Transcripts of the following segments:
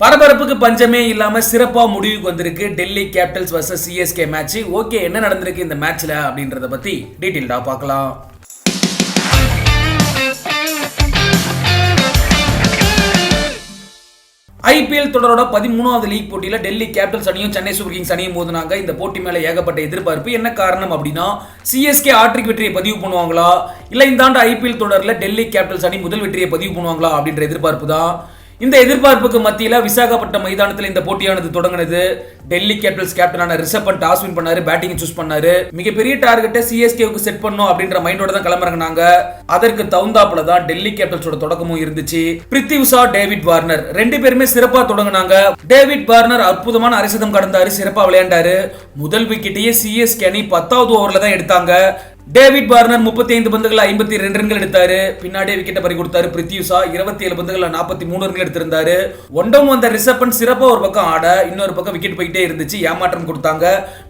பரபரப்புக்கு பஞ்சமே இல்லாமல் சிறப்பாக முடிவுக்கு வந்திருக்கு. Delhi capitals versus CSK match okay என்ன நடந்திருக்கு இந்த மேட்ச்ல அப்படின்றத பத்தி டீட்டெயில்டா பார்க்கலாம். ஐபிஎல் தொடரோட பதிமூணாவது லீக் போட்டியில் டெல்லி கேபிட்டல்ஸ் அணியும் சென்னை சூப்பர் கிங்ஸ் அணியும் போதுனாங்க இந்த போட்டி மேலே ஏகப்பட்ட எதிர்பார்ப்பு. என்ன காரணம் அப்படின்னா சிஎஸ்கே ஆட்ரிக் வெற்றியை பதிவு பண்ணுவாங்களா? இல்லை இந்த ஆண்டு ஐபிஎல் தொடரில் டெல்லி கேபிட்டல்ஸ் அணி முதல் வெற்றியை பதிவு பண்ணுவாங்களா அப்படின்ற எதிர்பார்ப்பு தான். இந்த எதிர்பார்ப்புக்கு மத்தியில் விசாகப்பட்டினம் மைதானத்தில் இந்த போட்டியானது தொடங்கினது. டெல்லி கேபிட்டல்ஸ் கேப்டனான ரிஷப் பண்ட் டாஸ் வின் பண்ணாரு பேட்டிங் சூஸ் பண்ணாரு. மிகப்பெரிய டார்கெட்டை சிஎஸ்கேவுக்கு செட் பண்ணும் அப்படின்ற மைண்டோட தான் கிளம்புறாங்க அதற்கு தகுந்தாப்புல தான் டெல்லி கேபிட்டல்ஸோட தொடக்கமும் இருந்துச்சு. பிரித்தி உஷா டேவிட் வார்னர் ரெண்டு பேருமே சிறப்பா தொடங்குனாங்க. டேவிட் வார்னர் அற்புதமான அரிசதம் கடந்தாரு சிறப்பா விளையாண்டாரு. முதல் விக்கெட்டையே சிஎஸ்கே அணி பத்தாவது ஓவர்ல தான் எடுத்தாங்க. டேவிட் வார்னர் முப்பத்தி ஐந்து பந்துகள் ஐம்பத்தி ரெண்டு ரன்கள் எடுத்தாரு. பின்னாடியே விக்கெட்டை பறி கொடுத்தாரு பிரித்யூசா இருபத்தி ஏழு பந்துகள் நாற்பத்தி மூணு ரன்கள் எடுத்திருந்தாரு. ஒன்றும் வந்த ரிசப்பன் சிறப்பாக ஒரு பக்கம் ஆட இன்னொரு பக்கம் விக்கெட் போயிட்டே இருந்துச்சு. ஏமாற்றம் கொடுத்தாங்க.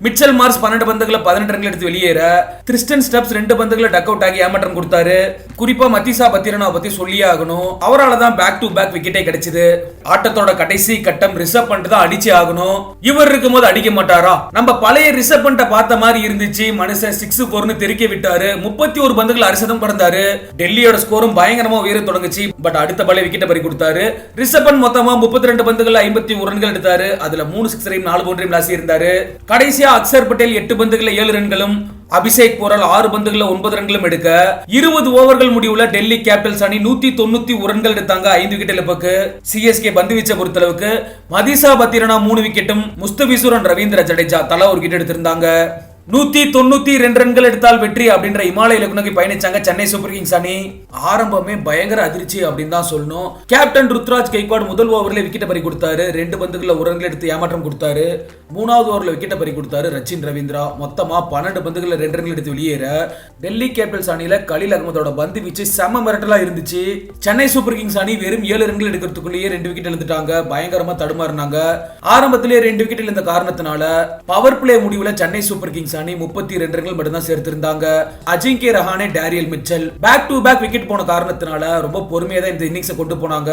மிச்சல் மார்ஸ் பன்னெண்டு பந்துகளை பதினெட்டு ரன்கள் எடுத்து வெளியேற. கிறிஸ்டன் ஸ்டப்ஸ் ரெண்டு பந்துகளை டக் அவுட் ஆகி ஏமாற்றம் கொடுத்தாரு. குறிப்பா மத்திசா பத்திரனா பத்தி சொல்லியே ஆகணும். அவரால் தான் பேக் டு பேக் விக்கெட்டே கிடைச்சது. ஆட்டத்தோட கடைசி கட்டம் ரிசப் பண்ணிட்டு தான் அடிச்சு ஆகணும். இவர் இருக்கும்போது அடிக்க மாட்டாரா? நம்ம பழைய ரிஷப் பண்ணிட்ட பார்த்த மாதிரி இருந்துச்சு. மனுஷன் சிக்ஸ் போர்னு தெரிக்க விட்டாரு முப்பத்தி ஒரு பந்துகள் அரிசதம் பறந்தாரு. டெல்லியோட ஸ்கோரும் பயங்கரமா உயர தொடங்குச்சு. பட் அடுத்த பாலை விக்கெட்டை பறி கொடுத்தாரு ரிஷபன் மொத்தமா முப்பத்தி ரெண்டு பந்துகள் ஐம்பத்தி ஒரு ரன்கள் எடுத்தாரு. அதுல மூணு சிக்ஸரையும் நாலு பவுண்டரையும் லாசி இருந்தாரு கடைசியா அக்சர் பட்டேல் எட்டு பந்துகள் ஏழு ரன்களும் அபிஷேக் போரால் ஆறு பந்துகள்ல ஒன்பது ரன்களும் எடுக்க இருபது ஓவர்கள் முடிவுல டெல்லி கேபிட்டல்ஸ் அணி நூத்தி தொண்ணூத்தி ஒரு ரன்கள் எடுத்தாங்க ஐந்து விக்கெட் இழப்புக்கு. சிஎஸ்கே பந்து வீச்சை பொறுத்தளவுக்கு மதிசா பத்திரனா மூணு விக்கெட்டும் முஸ்தபிசுரன் ரவீந்திர ஜடேஜா தலா ஒரு விக்கெட் எடுத்திருந்தாங்க. நூத்தி தொண்ணூத்தி ரெண்டு ரன்கள் எடுத்தால் வெற்றி அப்படின்ற இமாலய இலக்கு பயணிச்சாங்க சென்னை சூப்பர் கிங்ஸ் அணி. ஆரம்பமே பயங்கர அதிர்ச்சி அப்படின்னு தான் சொல்லணும். கேப்டன் ருத்ராஜ் கைக்வாட் முதல் ஓவர்ல விக்கெட்டை பறி கொடுத்தாரு. ரெண்டு பந்துகள்ல ஒரு ரன்கள் எடுத்து ஏமாற்றம் கொடுத்தாரு. மூணாவது ஓவர்ல விக்கெட்டை பறி கொடுத்தாரு ரச்சின் ரவீந்திரா. மொத்தமா பன்னெண்டு பந்துகள்ல ரெண்டு ரன்கள் எடுத்து வெளியேற. டெல்லி கேபிட்டல்ஸ் அணியில கலில் அகமதோட பந்து வீச்சு செம மிரட்டலா இருந்துச்சு. சென்னை சூப்பர் கிங்ஸ் அணி வெறும் ஏழு ரன்கள் எடுக்கிறதுக்குள்ளேயே ரெண்டு விக்கெட் எழுந்துட்டாங்க பயங்கரமா தடுமாறினாங்க. ஆரம்பத்திலே ரெண்டு விக்கெட் இருந்த காரணத்தினால பவர் பிளே முடிவுல சென்னை சூப்பர் கிங்ஸ் அணி முப்பத்தி ரெண்டு ரன்கள் மட்டும்தான் சேர்த்திருந்தாங்க. Ajinkya Rahane Daryl Mitchell. Back to back wicket போன காரணத்தினால ரொம்ப பொறுமையா தான் இந்த இன்னிங்ஸை கொண்டு போனாங்க.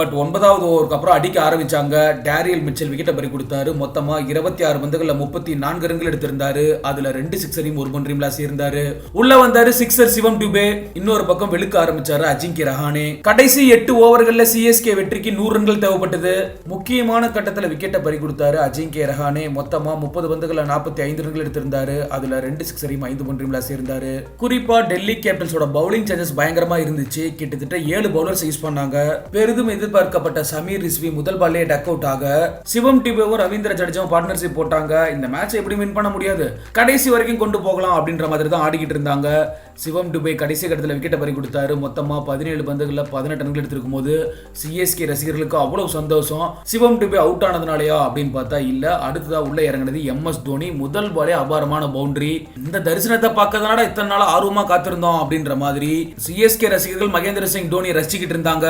பட் ஒன்பதாவது ஓவருக்கு அப்புறம் அடிக்க ஆரம்பிச்சாங்க. டேரியல் மிச்சல் விக்கெட்டை பறி கொடுத்தாரு. மொத்தமா இருபத்தி ஆறு பந்துகள்ல முப்பத்தி நான்கு ரன்கள் எடுத்திருந்தாரு. அதுல ரெண்டு சிக்ஸரையும் ஒரு பன்றையும் லாசி இருந்தாரு உள்ள வந்தாரு சிக்ஸர் சிவம் டுபே. இன்னொரு பக்கம் வெளுக்க ஆரம்பிச்சாரு அஜிங்கே ரஹானே. கடைசி எட்டு ஓவர்கள்ல சிஎஸ்கே வெற்றிக்கு நூறு ரன்கள் தேவைப்பட்டது. முக்கியமான கட்டத்துல விக்கெட்டை பறி கொடுத்தாரு அஜிங்கே ரஹானே. மொத்தமா முப்பது பந்துகள்ல நாற்பத்தி ஐந்து ரன்கள் எடுத்திருந்தாரு. அதுல ரெண்டு சிக்ஸரையும் ஐந்து பன்றையும் சேர்ந்தாரு இருந்தாரு குறிப்பா டெல்லி கேபிட்டல்ஸோட பவுலிங் சார்ஜஸ் பயங்கரமா இருந்துச்சு. கிட்டத்தட்ட ஏழு பவுலர்ஸ் யூஸ் பண்ணாங்க. பெரிதும் எதிர்பார்க்கப்பட்ட சமீர் ரிஸ்வி முதல் பாலே டக் அவுட் ஆக சிவம் டிபேவும் ரவீந்திர ஜடேஜாவும் பார்ட்னர்ஷிப் போட்டாங்க. இந்த மேட்ச் எப்படி வின் பண்ண முடியாது? கடைசி வரைக்கும் கொண்டு போகலாம் அப்படின்ற மாதிரி தான் ஆடிக்கிட்டு இருந்தாங்க. சிவம் டுபே கடைசி கட்டத்தில் விக்கெட்டை பறி கொடுத்தாரு. மொத்தமா பதினேழு பந்துகளில் பதினெட்டு ரன்கள் எடுத்திருக்கும் போது சிஎஸ்கே ரசிகர்களுக்கு அவ்வளவு சந்தோஷம். சிவம் டுபே அவுட் ஆனதுனாலயா அப்படின்னு பார்த்தா இல்ல அடுத்ததா உள்ள இறங்கினது எம் எஸ் தோனி. முதல் பாலே தரமான பவுண்டரி இந்த தரிசனத்தை பார்க்கறதுனால இத்தனை நாள் ஆர்வமா காத்திருந்தோம் அப்படின்ற மாதிரி சிஎஸ்கே ரசிகர்கள் மகேந்திர சிங் டோனி ரசிச்சுக்கிட்டு இருந்தாங்க.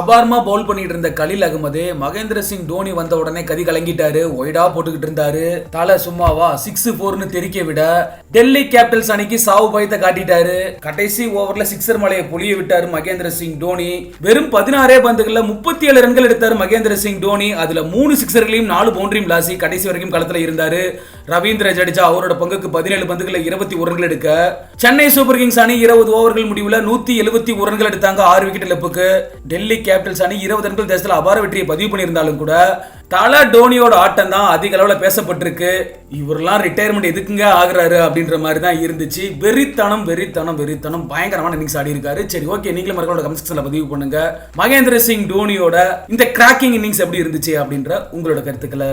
அபாரமா பவுல் பண்ணிட்டு இருந்த கலில் அகமது மகேந்திர சிங் டோனி வந்த உடனே கதி கலங்கிட்டாரு ஒய்டா போட்டுக்கிட்டு இருந்தாரு. தலை சும்மாவா சிக்ஸ் போர்னு தெரிக்க விட டெல்லி கேபிட்டல்ஸ் அணிக்கு சாவு பயத்தை காட்டிட்டாரு. கடைசி ஓவர்ல சிக்ஸர் மலையை பொழிய விட்டாரு மகேந்திர சிங் தோனி. வெறும் பதினாறே பந்துகள்ல முப்பத்தி ஏழு ரன்கள் எடுத்தாரு மகேந்திர சிங் டோனி அதுல மூணு சிக்ஸர்களையும் நாலு பவுண்டரியும் லாசி கடைசி வரைக்கும் களத்துல இருந்தாரு. ரவீந்திர ஜடேஜா அவரோட பங்குக்கு பதினேழு பந்துகளில் இருபத்தி ஒரு ரன்கள் எடுக்க சென்னை சூப்பர் கிங்ஸ் அணி இருபது ஓவர்கள் முடிவுல நூத்தி எழுபத்தி ஒரு ரன்கள் எடுத்தாங்க ஆறு விக்கெட் இழப்புக்கு. டெல்லி கேபிட்டல்ஸ் அணி இருபது ரன்கள் தேசத்தில் அபார வெற்றியை பதிவு பண்ணியிருந்தாலும் கூட தல டோனியோட ஆட்டம் தான் அதிக அளவில் பேசப்பட்டிருக்கு. இவரெல்லாம் ரிட்டையர்மெண்ட் எதுக்குங்க ஆகுறாரு அப்படின்ற மாதிரி தான் இருந்துச்சு. வெறித்தனம் வெறித்தனம் வெறித்தனம். பயங்கரமான இன்னிங்ஸ் ஆடி இருக்காரு சரி ஓகே நீங்களும் மறக்காம கமெண்ட் செக்ஷன்ல பதிவு பண்ணுங்க. மகேந்திர சிங் டோனியோட இந்த கிராக்கிங் இன்னிங்ஸ் எப்படி இருந்துச்சு அப்படின்ற உங்களோட கருத்துக்களை